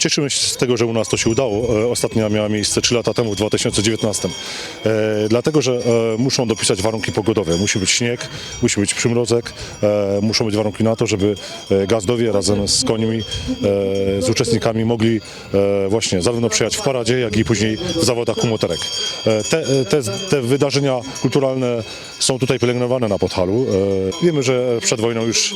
Cieszymy się z tego, że u nas to się udało. E, Ostatnia miała miejsce 3 lata temu, w 2019. E, dlatego, że e, muszą dopisać warunki pogodowe. Musi być śnieg, musi być przymrozek, muszą być warunki na to, żeby gazdowie razem z e, z uczestnikami mogli właśnie zarówno przyjechać w paradzie, jak i później w zawodach kumoterek. Te, te, te wydarzenia kulturalne są tutaj pielęgnowane na Podhalu. Wiemy, że przed wojną już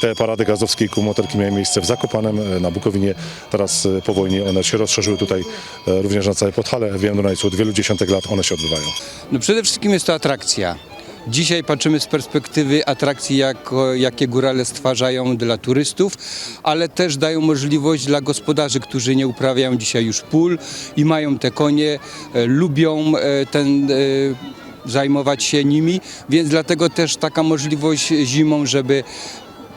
te parady gazdowskie i kumoterki miały miejsce w Zakopanem, na Bukowinie. Teraz po wojnie one się rozszerzyły tutaj e, również na całe Podhale. Wiem, że od wielu dziesiątek lat one się odbywają. No przede wszystkim jest to atrakcja. Dzisiaj patrzymy z perspektywy atrakcji, jako, jakie górale stwarzają dla turystów, ale też dają możliwość dla gospodarzy, którzy nie uprawiają dzisiaj już pól i mają te konie, e, lubią e, ten, zajmować się nimi, więc dlatego też taka możliwość zimą, żeby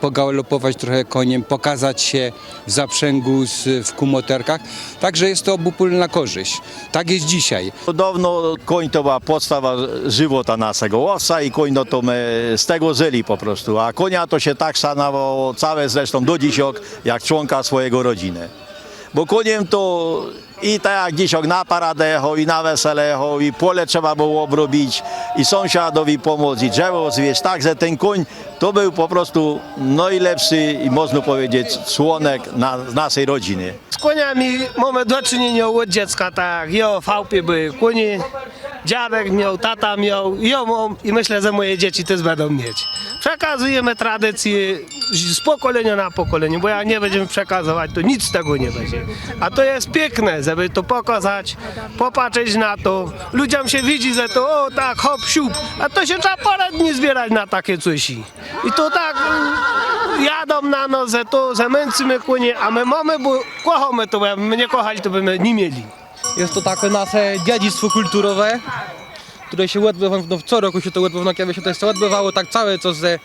pogalopować trochę koniem, pokazać się w zaprzęgu z, w kumoterkach. Także jest to obopólna korzyść. Tak jest dzisiaj. Dawno koń to była podstawa żywota naszego owca i koń no to my z tego żyli po prostu, a konia to się tak szanowało całe zresztą do dzisiaj jak członka swojego rodziny. Bo koniem to i tak jak dzisiaj na paradę jechał, i na wesele jechał, i pole trzeba było obrobić, i sąsiadowi pomóc, i drzewo zwieść. Także ten koń to był po prostu najlepszy i można powiedzieć członek na, naszej rodziny. Z koniami mamy do czynienia od dziecka, tak. Ja w były konie, dziadek miał, tata miał, ja mam i myślę, że moje dzieci też będą mieć. Przekazujemy tradycję z pokolenia na pokolenie, bo jak nie będziemy przekazywać, to nic z tego nie będzie. A to jest piękne, żeby to pokazać, popatrzeć na to. Ludziom się widzi, że to o tak, hop, siup, a to się trzeba parę dni zbierać na takie coś. I to tak jadą na nos, że to zamęczymy konie, a my mamy, bo kochamy to, bo jakby nie kochali, to byśmy nie mieli. Jest to takie nasze dziedzictwo kulturowe, które się odbywa, no co roku się to odbywa, kiedy się to jeszcze odbywało tak całe, co ze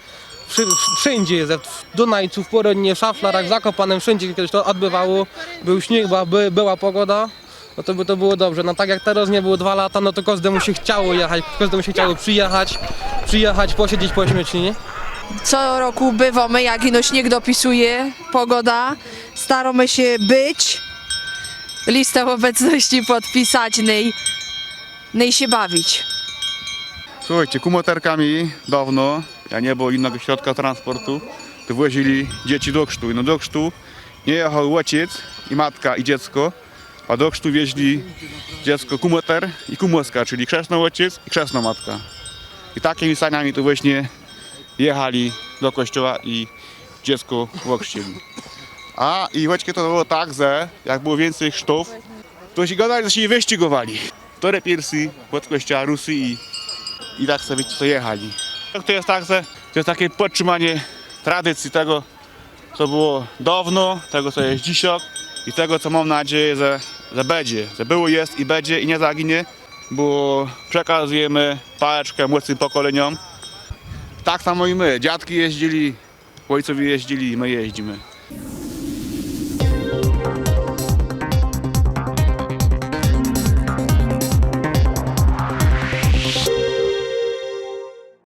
wszy, wszędzie, ze Dunajcu, w Porodnie, Szaflarach, Zakopanem, wszędzie kiedyś to odbywało, był śnieg, była, by, była pogoda, no to by to było dobrze. No tak jak teraz nie było dwa lata, no to każdemu się chciało jechać, każdemu się chciało przyjechać, przyjechać, posiedzieć, pośmiać, nie? Co roku bywamy, jak ino śnieg dopisuje, pogoda. Staramy się być, listę obecności podpisać, nej, nej się bawić. Słuchajcie, kumoterkami dawno, jak nie było innego środka transportu, to wozili dzieci do chrztu. I no do chrztu nie jechał ojciec i matka i dziecko, a do chrztu wieźli dziecko kumoter i kumoska, czyli chrzestny ojciec i chrzestna matka. I takimi saniami to właśnie jechali do kościoła i dziecko ochrzcili. A i właśnie to było tak, że jak było więcej chrztów, to się gadali, że się wyścigowali. Które pierwszy od kościoła Rusy i i tak sobie to jechali. To jest tak, że to jest takie podtrzymanie tradycji tego, co było dawno, tego, co jest dzisiaj i tego, co mam nadzieję, że, że będzie, że było, jest i będzie i nie zaginie, bo przekazujemy pałeczkę młodszym pokoleniom. Tak samo i my. Dziadki jeździli, ojcowie jeździli my jeździmy.